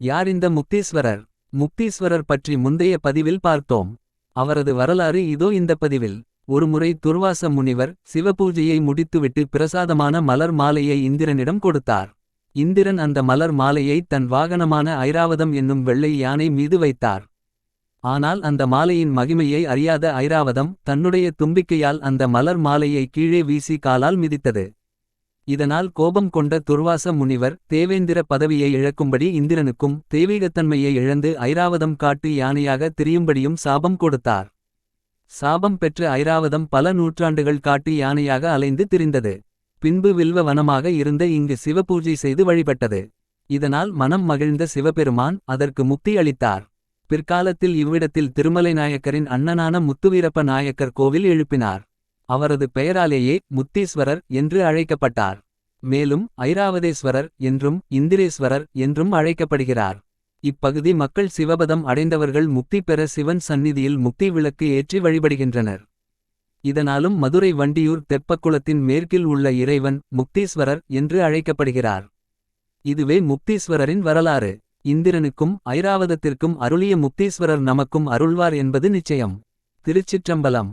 யார் இந்த முக்தீஸ்வரர்? முக்தீஸ்வரர் பற்றி முந்தைய பதிவில் பார்த்தோம். அவரது வரலாறு இதோ இந்த பதிவில். ஒருமுறை துர்வாச முனிவர் சிவபூஜையை முடித்துவிட்டு பிரசாதமான மலர் மாலையை இந்திரனிடம் கொடுத்தார். இந்திரன் அந்த மலர் மாலையை தன் வாகனமான ஐராவதம் என்னும் வெள்ளை யானை மீது வைத்தார். ஆனால் அந்த மாலையின் மகிமையை அறியாத ஐராவதம் தன்னுடைய தும்பிக்கையால் அந்த மலர் மாலையை கீழே வீசி காலால் மிதித்தது. இதனால் கோபம் கொண்ட துர்வாச முனிவர் தேவேந்திர பதவியை இழக்கும்படி இந்திரனுக்கும் தெய்வீகத்தன்மையை இழந்து ஐராவதம் காட்டு யானையாக திரியும்படியும் சாபம் கொடுத்தார். சாபம் பெற்ற ஐராவதம் பல நூற்றாண்டுகள் காட்டு யானையாக அலைந்து திரிந்தது. பின்பு வில்வ வனமாக இருந்த இங்கு சிவபூஜை செய்து வழிபட்டது. இதனால் மனம் மகிழ்ந்த சிவபெருமான் அதற்கு முக்தி அளித்தார். பிற்காலத்தில் இவ்விடத்தில் திருமலை நாயக்கரின் அண்ணனான முத்துவீரப்ப நாயக்கர் கோவில் எழுப்பினார். அவரது பெயராலேயே முத்தீஸ்வரர் என்று அழைக்கப்பட்டார். மேலும் ஐராவதேஸ்வரர் என்றும் இந்திரேஸ்வரர் என்றும் அழைக்கப்படுகிறார். இப்பகுதி மக்கள் சிவபதம் அடைந்தவர்கள் முக்தி பெற சிவன் சந்நிதியில் முக்தி விளக்கு ஏற்றி வழிபடுகின்றனர். இதனாலும் மதுரை வண்டியூர் தெப்பக்குளத்தின் மேற்கில் உள்ள இறைவன் முக்தீஸ்வரர் என்று அழைக்கப்படுகிறார். இதுவே முக்தீஸ்வரரின் வரலாறு. இந்திரனுக்கும் ஐராவதத்திற்கும் அருளிய முக்தீஸ்வரர் நமக்கும் அருள்வார் என்பது நிச்சயம். திருச்சிற்றம்பலம்.